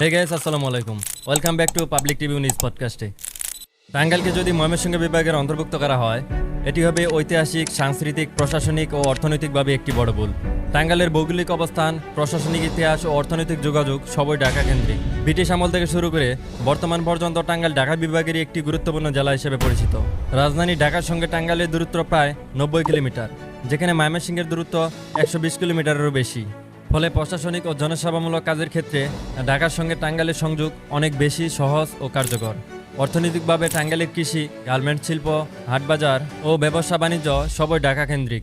হে guys আসসালামু আলাইকুম welcome back to public TV news পডকাস্টে টাঙ্গাইলকে যদি ময়মনসিংহ বিভাগের অন্তর্ভুক্ত করা হয়, এটি হবে ঐতিহাসিক, সাংস্কৃতিক, প্রশাসনিক ও অর্থনৈতিকভাবে একটি বড় ভুল। টাঙ্গালের ভৌগোলিক অবস্থান, প্রশাসনিক ইতিহাস ও অর্থনৈতিক যোগাযোগ সবই ঢাকা কেন্দ্রিক। ব্রিটিশ আমল থেকে শুরু করে বর্তমান পর্যন্ত টাঙ্গাল ঢাকা বিভাগেরই একটি গুরুত্বপূর্ণ জেলা হিসেবে পরিচিত। রাজধানী ঢাকার সঙ্গে টাঙ্গালের দূরত্ব প্রায় নব্বই কিলোমিটার, যেখানে ময়মনসিংহের দূরত্ব একশো বিশ কিলোমিটারেরও বেশি। ফলে প্রশাসনিক ও জনসেবামূলক কাজের ক্ষেত্রে ঢাকার সঙ্গে টাঙ্গাইলের সংযোগ অনেক বেশি সহজ ও কার্যকর। অর্থনৈতিকভাবে টাঙ্গাইলের কৃষি গার্মেন্ট শিল্প, হাটবাজার ও ব্যবসা বাণিজ্য সবই ঢাকা কেন্দ্রিক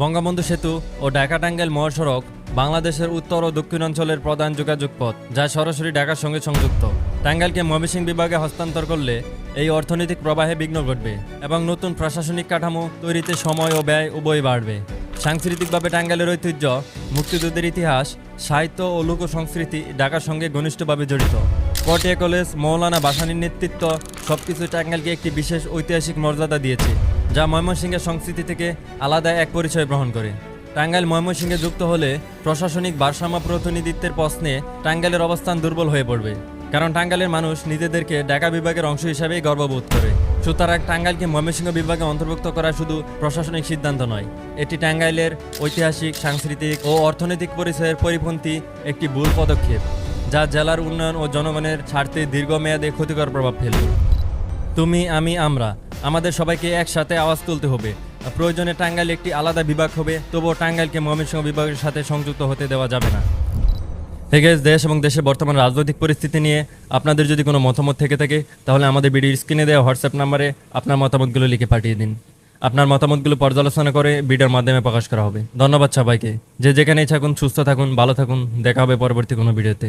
বঙ্গবন্ধু সেতু ও ঢাকা টাঙ্গাইল মহাসড়ক বাংলাদেশের উত্তর ও দক্ষিণাঞ্চলের প্রধান যোগাযোগ পথ, যা সরাসরি ঢাকার সঙ্গে সংযুক্ত। টাঙ্গাইলকে ময়মনসিংহ বিভাগে হস্তান্তর করলে এই অর্থনৈতিক প্রবাহে বিঘ্ন ঘটবে এবং নতুন প্রশাসনিক কাঠামো তৈরিতে সময় ও ব্যয় উভয় বাড়বে। সাংস্কৃতিকভাবে টাঙ্গাইলের ঐতিহ্য, মুক্তিযুদ্ধের ইতিহাস, সাহিত্য ও লোক সংস্কৃতি ঢাকার সঙ্গে ঘনিষ্ঠভাবে জড়িত। পটিয়া কলেজ, মৌলানা বাসানির নেতৃত্ব সবকিছু টাঙ্গাইলকে একটি বিশেষ ঐতিহাসিক মর্যাদা দিয়েছে, যা ময়মনসিংহের সংস্কৃতি থেকে আলাদা এক পরিচয় গ্রহণ করে। টাঙ্গাইল ময়মনসিংহে যুক্ত হলে প্রশাসনিক ভারসাম্য প্রতিনিধিত্বের প্রশ্নে টাঙ্গাইলের অবস্থান দুর্বল হয়ে পড়বে। কারণ টাঙ্গাইলের মানুষ নিজেদেরকে ঢাকা বিভাগের অংশ হিসাবেই গর্ববোধ করে। সুতরাং টাঙ্গাইলকে ময়মনসিংহ বিভাগে অন্তর্ভুক্ত করা শুধু প্রশাসনিক সিদ্ধান্ত নয়, এটি টাঙ্গাইলের ঐতিহাসিক, সাংস্কৃতিক ও অর্থনৈতিক পরিচয়ের পরিপন্থী একটি ভুল পদক্ষেপ, যা জেলার উন্নয়ন ও জনগণের স্বার্থে দীর্ঘমেয়াদে ক্ষতিকর প্রভাব ফেলবে। তুমি, আমি, আমরা, আমাদের সবাইকে একসাথে আওয়াজ তুলতে হবে। প্রয়োজনে টাঙ্গাইল একটি আলাদা বিভাগ হবে, তবুও টাঙ্গাইলকে ময়মনসিংহ বিভাগের সাথে সংযুক্ত হতে দেওয়া যাবে না। হেগে দেশ এবং দেশের বর্তমান রাজনৈতিক পরিস্থিতি নিয়ে আপনাদের যদি কোনো মতামত থেকে থাকে, তাহলে আমাদের ভিডিও স্ক্রিনে দেওয়া হোয়াটসঅ্যাপ নাম্বারে আপনার মতামতগুলো লিখে পাঠিয়ে দিন। আপনার মতামতগুলো পর্যালোচনা করে ভিডিওর মাধ্যমে প্রকাশ করা হবে। ধন্যবাদ সবাইকে। যে যেখানেই থাকুন, সুস্থ থাকুন, ভালো থাকুন। দেখা হবে পরবর্তী কোনো ভিডিওতে।